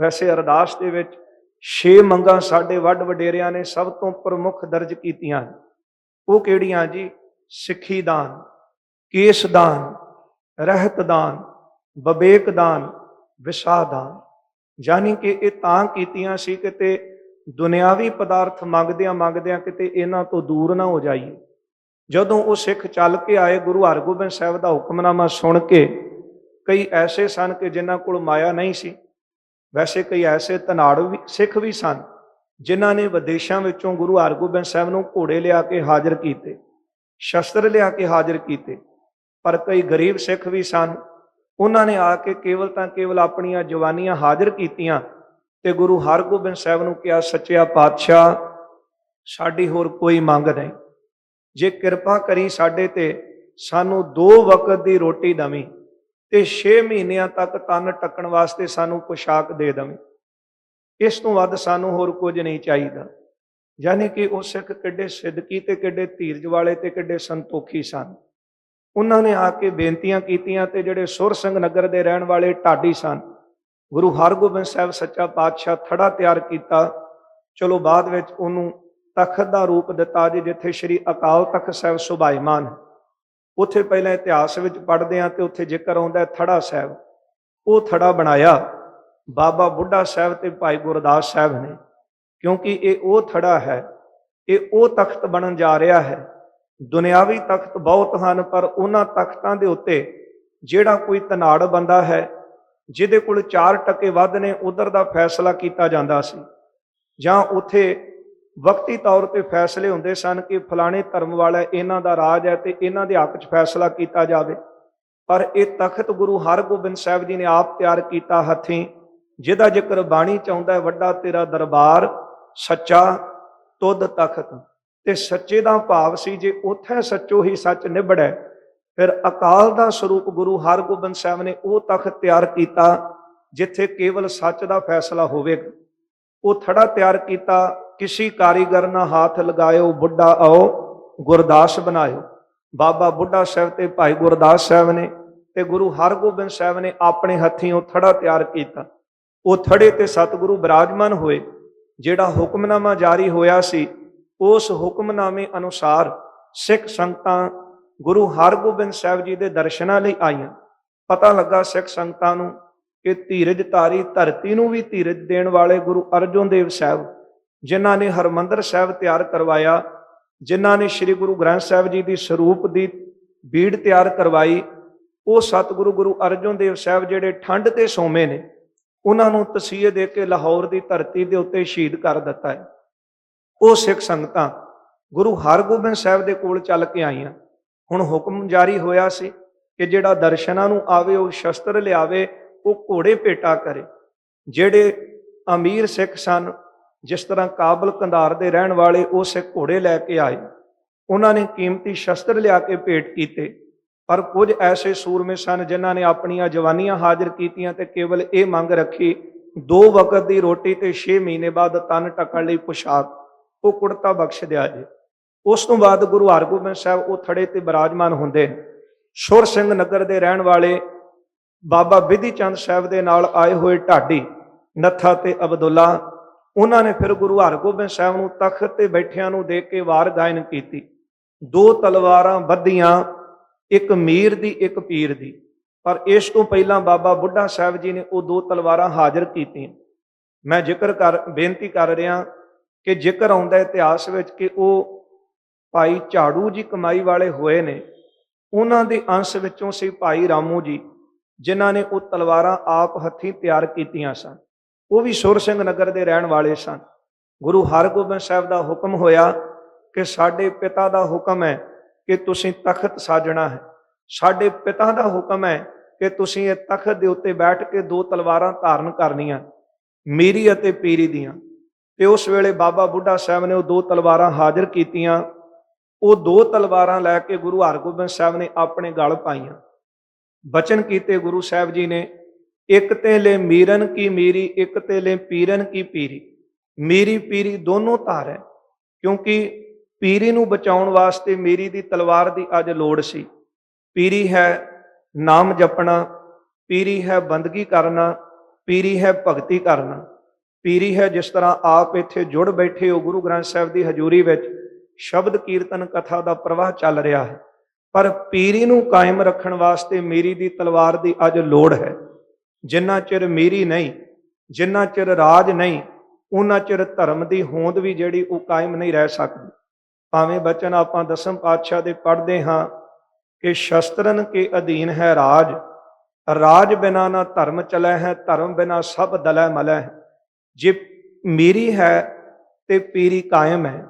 ਵੈਸੇ ਅਰਦਾਸ ਦੇ ਵਿੱਚ ਛੇ ਮੰਗਾਂ ਸਾਡੇ ਵੱਡ ਵਡੇਰਿਆਂ ਨੇ ਸਭ ਤੋਂ ਪ੍ਰਮੁੱਖ ਦਰਜ ਕੀਤੀਆਂ ਉਹ ਕਿਹੜੀਆਂ ਜੀ? ਸਿੱਖੀ ਦਾਨ, ਕੇਸ ਦਾਨ, ਰਹਿਤ ਦਾਨ ਵਿਵੇਕ ਦਾਨ ਵਿਸਾਹ ਦਾਨ। ਯਾਨੀ ਕਿ ਇਹ ਤਾਂ ਕੀਤੀਆਂ ਸੀ ਕਿਤੇ ਦੁਨਿਆਵੀ ਪਦਾਰਥ ਮੰਗਦਿਆਂ ਮੰਗਦਿਆਂ ਕਿਤੇ ਇਹਨਾਂ ਤੋਂ ਦੂਰ ਨਾ ਹੋ ਜਾਈਏ। ਜਦੋਂ ਉਹ ਸਿੱਖ ਚੱਲ ਕੇ ਆਏ, ਗੁਰੂ ਹਰਗੋਬਿੰਦ ਸਾਹਿਬ ਦਾ ਹੁਕਮਨਾਮਾ ਸੁਣ ਕੇ ਕਈ ਐਸੇ ਸਨ ਕਿ ਜਿਨ੍ਹਾਂ ਕੋਲ ਮਾਇਆ ਨਹੀਂ ਸੀ। ਵੈਸੇ ਕਈ ਐਸੇ ਤਨਾੜ ਵੀ, ਸਿੱਖ ਵੀ ਸਨ, ਜਿਨ੍ਹਾਂ ਨੇ ਵਿਦੇਸ਼ਾਂ ਵਿੱਚੋਂ ਗੁਰੂ ਹਰਗੋਬਿੰਦ ਸਾਹਿਬ ਨੂੰ ਘੋੜੇ ਲਿਆ ਕੇ ਹਾਜ਼ਰ ਕੀਤੇ, ਸ਼ਸਤਰ ਲਿਆ ਕੇ ਹਾਜ਼ਰ ਕੀਤੇ, ਪਰ ਕਈ ਗਰੀਬ ਸਿੱਖ ਵੀ ਸਨ। ਉਹਨਾਂ ਨੇ ਆ ਕੇ ਕੇਵਲ ਤਾਂ ਕੇਵਲ ਆਪਣੀਆਂ ਜਵਾਨੀਆਂ ਹਾਜ਼ਰ ਕੀਤੀਆਂ ਤੇ ਗੁਰੂ ਹਰਗੋਬਿੰਦ ਸਾਹਿਬ ਨੂੰ ਕਿਹਾ, ਸੱਚਿਆ ਪਾਤਸ਼ਾਹ, ਸਾਡੀ ਹੋਰ ਕੋਈ ਮੰਗ ਨਹੀਂ। ਜੇ ਕਿਰਪਾ ਕਰੀ ਸਾਡੇ ਤੇ, ਸਾਨੂੰ ਦੋ ਵਕਤ ਦੀ ਰੋਟੀ ਦਵੀਂ। ਤੇ 6 ਮਹੀਨਿਆਂ ਤੱਕ ਤਨ ਟੱਕਣ ਵਾਸਤੇ ਸਾਨੂੰ ਪੋਸ਼ਾਕ ਦੇ ਦਵੀਂ। ਇਸ ਤੋਂ ਵੱਧ ਸਾਨੂੰ ਹੋਰ ਕੁਝ ਨਹੀਂ ਚਾਹੀਦਾ। ਯਾਨੀ ਕਿ ਉਹ ਸਿੱਖ ਕਿੱਡੇ ਸਿੱਧਕੀ ਤੇ ਕਿੱਡੇ ਧੀਰਜ ਵਾਲੇ ਤੇ ਕਿੱਡੇ ਸੰਤੋਖੀ ਸਨ। ਉਹਨਾਂ ਨੇ ਆ ਕੇ ਬੇਨਤੀਆਂ ਕੀਤੀਆਂ ਤੇ ਜਿਹੜੇ ਸੁਰ ਸਿੰਘ ਨਗਰ ਦੇ ਰਹਿਣ ਵਾਲੇ ਢਾਡੀ ਸਨ, ਗੁਰੂ ਹਰਗੋਬਿੰਦ ਸਾਹਿਬ ਸੱਚਾ ਪਾਤਸ਼ਾਹ ਥੜਾ ਤਿਆਰ ਕੀਤਾ। ਚਲੋ ਬਾਅਦ ਵਿੱਚ ਉਹਨੂੰ ਤਖਤ ਦਾ ਰੂਪ ਦਿੱਤਾ ਜੀ, ਜਿੱਥੇ ਸ੍ਰੀ ਅਕਾਲ ਤਖਤ ਸਾਹਿਬ ਸੁਭਾਈਮਾਨ। ਹੈ ਉੱਥੇ ਪਹਿਲਾਂ ਇਤਿਹਾਸ ਵਿੱਚ ਪੜ੍ਹਦੇ ਆ ਤੇ ਉੱਥੇ ਜ਼ਿਕਰ ਆਉਂਦਾ ਥੜਾ ਸਾਹਿਬ। ਉਹ ਥੜਾ ਬਣਾਇਆ। ਬਾਬਾ ਬੁੱਢਾ ਸਾਹਿਬ ਤੇ ਭਾਈ ਗੁਰਦਾਸ ਸਾਹਿਬ ਨੇ। ਕਿਉਂਕਿ ਇਹ ਉਹ ਥੜਾ ਹੈ, ਇਹ ਉਹ ਤਖਤ ਬਣਨ ਜਾ ਰਿਹਾ ਹੈ। ਦੁਨਿਆਵੀ ਤਖਤ ਬਹੁਤ ਹਨ, ਪਰ ਉਹਨਾਂ ਤਖਤਾਂ ਦੇ ਉੱਤੇ ਜਿਹੜਾ ਕੋਈ ਤਨਾੜ ਬੰਦਾ ਹੈ, ਜਿਹਦੇ ਕੋਲ 4 ਟਕੇ ਵੱਧ ਨੇ, ਉਧਰ ਦਾ ਫੈਸਲਾ ਕੀਤਾ ਜਾਂਦਾ ਸੀ। ਜਾਂ ਉੱਥੇ ਵਕਤੀ ਤੌਰ ਤੇ ਫੈਸਲੇ ਹੁੰਦੇ ਸਨ ਕਿ ਫਲਾਣੇ ਧਰਮ ਵਾਲਾ ਇਹਨਾਂ ਦਾ ਰਾਜ ਹੈ ਤੇ ਇਹਨਾਂ ਦੇ ਹੱਕ 'ਚ ਫੈਸਲਾ ਕੀਤਾ ਜਾਵੇ। ਪਰ ਇਹ ਤਖਤ ਗੁਰੂ ਹਰਗੋਬਿੰਦ ਸਾਹਿਬ ਜੀ ਨੇ ਆਪ ਤਿਆਰ ਕੀਤਾ ਹੱਥੀਂ, ਜਿਹਦਾ ਜ਼ਿਕਰ ਬਾਣੀ ਚ ਆਉਂਦਾ ਹੈ, ਵੱਡਾ ਤੇਰਾ ਦਰਬਾਰ ਸੱਚਾ, ਤੁਧ ਤਖਤ। ਤੇ ਸੱਚੇ ਦਾ ਭਾਵ ਸੀ, ਜੇ ਉਥੇ ਸੱਚੋ ਹੀ ਸੱਚ ਨਿਬੜੈ ਫਿਰ ਅਕਾਲ ਦਾ ਸਰੂਪ ਗੁਰੂ ਹਰਗੋਬਿੰਦ ਸਾਹਿਬ ਨੇ ਉਹ ਤਖਤ ਤਿਆਰ ਕੀਤਾ, ਜਿੱਥੇ ਕੇਵਲ ਸੱਚ ਦਾ ਫੈਸਲਾ ਹੋਵੇਗਾ। ਉਹ ਥੜਾ ਤਿਆਰ ਕੀਤਾ ਕਿਸੇ ਕਾਰੀਗਰ ਨਾਲ ਹੱਥ ਲਗਾਇਓ, ਬੁੱਢਾ ਆਓ, ਗੁਰਦਾਸ ਬਣਾਇਓ। ਬਾਬਾ ਬੁੱਢਾ ਸਾਹਿਬ ਤੇ ਭਾਈ ਗੁਰਦਾਸ ਸਾਹਿਬ ਨੇ ਤੇ ਗੁਰੂ ਹਰਗੋਬਿੰਦ ਸਾਹਿਬ ਨੇ ਆਪਣੇ ਹੱਥੀਂ ਉਹ ਥੜਾ ਤਿਆਰ ਕੀਤਾ। ਉਹ ਥੜੇ ਤੇ ਸਤਿਗੁਰੂ ਬਿਰਾਜਮਾਨ ਹੋਏ। ਜਿਹੜਾ ਹੁਕਮਨਾਮਾ ਜਾਰੀ ਹੋਇਆ ਸੀ, ਉਸ ਹੁਕਮਨਾਮੇ ਅਨੁਸਾਰ ਸਿੱਖ ਸੰਗਤਾਂ ਗੁਰੂ ਹਰਗੋਬਿੰਦ ਸਾਹਿਬ ਜੀ ਦੇ ਦਰਸ਼ਨਾਂ ਲਈ ਆਈਆਂ। ਪਤਾ ਲੱਗਾ ਸਿੱਖ ਸੰਗਤਾਂ ਨੂੰ ਕਿ ਧੀਰਜ ਧਾਰੀ ਧਰਤੀ ਨੂੰ ਵੀ ਧੀਰਜ ਦੇਣ ਵਾਲੇ ਗੁਰੂ ਅਰਜਨ ਦੇਵ ਸਾਹਿਬ ਜਿਨ੍ਹਾਂ ਨੇ ਹਰਮੰਦਰ ਸਾਹਿਬ ਤਿਆਰ ਕਰਵਾਇਆ, ਜਿਨ੍ਹਾਂ ਨੇ ਸ੍ਰੀ ਗੁਰੂ ਗ੍ਰੰਥ ਸਾਹਿਬ ਜੀ ਦੀ ਸਰੂਪ ਦੀ ਬੀੜ ਤਿਆਰ ਕਰਵਾਈ, ਉਹ ਸਤਿਗੁਰੂ ਗੁਰੂ ਅਰਜਨ ਦੇਵ ਸਾਹਿਬ ਜਿਹੜੇ ਠੰਡ ਤੇ ਸੋਮੇ ਨੇ, ਉਹਨਾਂ ਨੂੰ ਤਸੀਹੇ ਦੇ ਕੇ ਲਾਹੌਰ ਦੀ ਧਰਤੀ ਦੇ ਉੱਤੇ ਸ਼ਹੀਦ ਕਰ ਦਿੱਤਾ ਹੈ। ਉਹ ਸਿੱਖ ਸੰਗਤਾਂ ਗੁਰੂ ਹਰਗੋਬਿੰਦ ਸਾਹਿਬ ਦੇ ਕੋਲ ਚੱਲ ਕੇ ਆਈਆਂ। ਹੁਣ ਹੁਕਮ ਜਾਰੀ ਹੋਇਆ ਸੀ ਕਿ ਜਿਹੜਾ ਦਰਸ਼ਨਾਂ ਨੂੰ ਆਵੇ, ਉਹ ਸ਼ਸਤਰ ਲਿਆਵੇ, ਉਹ ਘੋੜੇ ਭੇਟਾ ਕਰੇ। ਜਿਹੜੇ ਅਮੀਰ ਸਿੱਖ ਸਨ ਜਿਸ ਤਰ੍ਹਾਂ ਕਾਬਲ ਕੰਧਾਰ ਦੇ ਰਹਿਣ ਵਾਲੇ ਉਹ ਸਿੱਖ ਘੋੜੇ ਲੈ ਕੇ ਆਏ। ਉਹਨਾਂ ਨੇ ਕੀਮਤੀ ਸ਼ਸਤਰ ਲਿਆ ਕੇ ਭੇਟ ਕੀਤੇ। ਪਰ ਕੁਝ ਐਸੇ ਸੂਰਮੇ ਸਨ ਜਿਨ੍ਹਾਂ ਨੇ ਆਪਣੀਆਂ ਜਵਾਨੀਆਂ ਹਾਜ਼ਰ ਕੀਤੀਆਂ ਤੇ ਕੇਵਲ ਇਹ ਮੰਗ ਰੱਖੀ, ਦੋ ਵਕਤ ਦੀ ਰੋਟੀ ਤੇ 6 ਮਹੀਨੇ ਬਾਅਦ ਤਨ ਟਕਣ ਲਈ ਪੁਸ਼ਾਕ, ਉਹ ਕੁੜਤਾ ਬਖਸ਼ ਦਿਆ ਜੇ। ਉਸ ਤੋਂ ਬਾਅਦ ਗੁਰੂ ਹਰਗੋਬਿੰਦ ਸਾਹਿਬ ਉਹ ਥੜੇ ਤੇ ਬਿਰਾਜਮਾਨ ਹੁੰਦੇ ਸ਼ੁਰ ਸਿੰਘ ਨਗਰ ਦੇ ਰਹਿਣ ਵਾਲੇ ਬਾਬਾ ਵਿਧੀ ਚੰਦ ਸਾਹਿਬ ਦੇ ਨਾਲ ਆਏ ਹੋਏ ਢਾਡੀ, ਨੱਥਾ ਤੇ ਅਬਦੁੱਲਾ ਉਹਨਾਂ ਨੇ ਫਿਰ ਗੁਰੂ ਹਰਗੋਬਿੰਦ ਸਾਹਿਬ ਨੂੰ ਤਖਤ ਤੇ ਬੈਠਿਆਂ ਨੂੰ ਦੇਖ ਕੇ ਵਾਰ ਗਾਇਨ ਕੀਤੀ। ਦੋ ਤਲਵਾਰਾਂ ਵੱਧੀਆਂ, ਇੱਕ ਮੀਰ ਦੀ, ਇੱਕ ਪੀਰ ਦੀ। ਪਰ ਇਸ ਤੋਂ ਪਹਿਲਾਂ ਬਾਬਾ ਬੁੱਢਾ ਸਾਹਿਬ ਜੀ ਨੇ ਉਹ ਦੋ ਤਲਵਾਰਾਂ ਹਾਜ਼ਰ ਕੀਤੀਆਂ। ਮੈਂ ਜ਼ਿਕਰ ਕਰ, ਬੇਨਤੀ ਕਰ ਰਿਹਾ ਕਿ ਜ਼ਿਕਰ ਆਉਂਦਾ ਇਤਿਹਾਸ ਵਿੱਚ ਕਿ ਉਹ ਭਾਈ ਝਾੜੂ ਜੀ ਕਮਾਈ ਵਾਲੇ ਹੋਏ ਨੇ। ਉਹਨਾਂ ਦੇ ਅੰਸ਼ ਵਿੱਚੋਂ ਸੀ ਭਾਈ ਰਾਮੂ ਜੀ, ਜਿਨ੍ਹਾਂ ਨੇ ਉਹ ਤਲਵਾਰਾਂ ਆਪ ਹੱਥੀਂ ਤਿਆਰ ਕੀਤੀਆਂ ਸਨ। ਉਹ ਵੀ ਸੁਰ ਸਿੰਘ ਨਗਰ ਦੇ ਰਹਿਣ ਵਾਲੇ ਸਨ। ਗੁਰੂ ਹਰਗੋਬਿੰਦ ਸਾਹਿਬ ਦਾ ਹੁਕਮ ਹੋਇਆ ਕਿ ਸਾਡੇ ਪਿਤਾ ਦਾ ਹੁਕਮ ਹੈ ਕਿ ਤੁਸੀਂ ਤਖਤ ਸਾਜਣਾ ਹੈ। ਸਾਡੇ ਪਿਤਾ ਦਾ ਹੁਕਮ ਹੈ ਕਿ ਤੁਸੀਂ ਇਹ ਤਖਤ ਦੇ ਉੱਤੇ ਬੈਠ ਕੇ ਦੋ ਤਲਵਾਰਾਂ ਧਾਰਨ ਕਰਨੀਆਂ, ਮੇਰੀ ਅਤੇ ਪੀਰੀ ਦੀਆਂ। ਤੇ ਉਸ ਵੇਲੇ ਬਾਬਾ ਬੁੱਢਾ ਸਾਹਿਬ ਨੇ ਉਹ ਦੋ ਤਲਵਾਰਾਂ ਹਾਜ਼ਰ ਕੀਤੀਆਂ। ਉਹ ਦੋ ਤਲਵਾਰਾਂ ਲੈ ਕੇ ਗੁਰੂ ਹਰਗੋਬਿੰਦ ਸਾਹਿਬ ਨੇ ਆਪਣੇ ਗਲ ਪਾਈਆਂ। ਬਚਨ ਕੀਤੇ ਗੁਰੂ ਸਾਹਿਬ ਜੀ ਨੇ ਇੱਕ ਤੇ ਲੈ ਮੀਰਨ ਕੀ ਮੀਰੀ, ਇੱਕ ਤੇ ਲੈ ਪੀਰਨ ਕੀ ਪੀਰੀ। ਮੇਰੀ ਪੀਰੀ ਦੋਨੋਂ ਧਾਰ ਹੈ, ਕਿਉਂਕਿ ਪੀਰੀ ਨੂੰ ਬਚਾਉਣ ਵਾਸਤੇ ਮੇਰੀ ਦੀ ਤਲਵਾਰ ਦੀ ਅੱਜ ਲੋੜ ਸੀ। ਪੀਰੀ ਹੈ ਨਾਮ ਜਪਣਾ, ਪੀਰੀ ਹੈ ਬੰਦਗੀ ਕਰਨਾ, ਪੀਰੀ ਹੈ ਭਗਤੀ ਕਰਨਾ। ਪੀਰੀ ਹੈ ਜਿਸ ਤਰ੍ਹਾਂ ਆਪ ਇੱਥੇ ਜੁੜ ਬੈਠੇ ਹੋ ਗੁਰੂ ਗ੍ਰੰਥ ਸਾਹਿਬ ਦੀ ਹਜ਼ੂਰੀ ਵਿੱਚ ਸ਼ਬਦ ਕੀਰਤਨ ਕਥਾ ਦਾ ਪ੍ਰਵਾਹ ਚੱਲ ਰਿਹਾ ਹੈ। ਪਰ ਪੀਰੀ ਨੂੰ ਕਾਇਮ ਰੱਖਣ ਵਾਸਤੇ ਮੇਰੀ ਦੀ ਤਲਵਾਰ ਦੀ ਅੱਜ ਲੋੜ ਹੈ। ਜਿੰਨਾ ਚਿਰ ਮੀਰੀ ਨਹੀਂ, ਜਿੰਨਾ ਚਿਰ ਰਾਜ ਨਹੀਂ, ਉਹਨਾਂ ਚਿਰ ਧਰਮ ਦੀ ਹੋਂਦ ਵੀ ਜਿਹੜੀ ਉਹ ਕਾਇਮ ਨਹੀਂ ਰਹਿ ਸਕਦੀ। ਭਾਵੇਂ ਬਚਨ ਆਪਾਂ ਦਸਮ ਪਾਤਸ਼ਾਹ ਦੇ ਪੜ੍ਹਦੇ ਹਾਂ ਕਿ ਸ਼ਸਤਰਨ ਕੇ ਅਧੀਨ ਹੈ ਰਾਜ ਰਾਜ ਬਿਨਾ ਨਾ ਧਰਮ ਚਲੈ ਹੈ, ਧਰਮ ਬਿਨਾ ਸਭ ਦਲੈ ਮਲੈ ਹੈ। ਜੇ ਮੇਰੀ ਹੈ ਤੇ ਪੀਰੀ ਕਾਇਮ ਹੈ।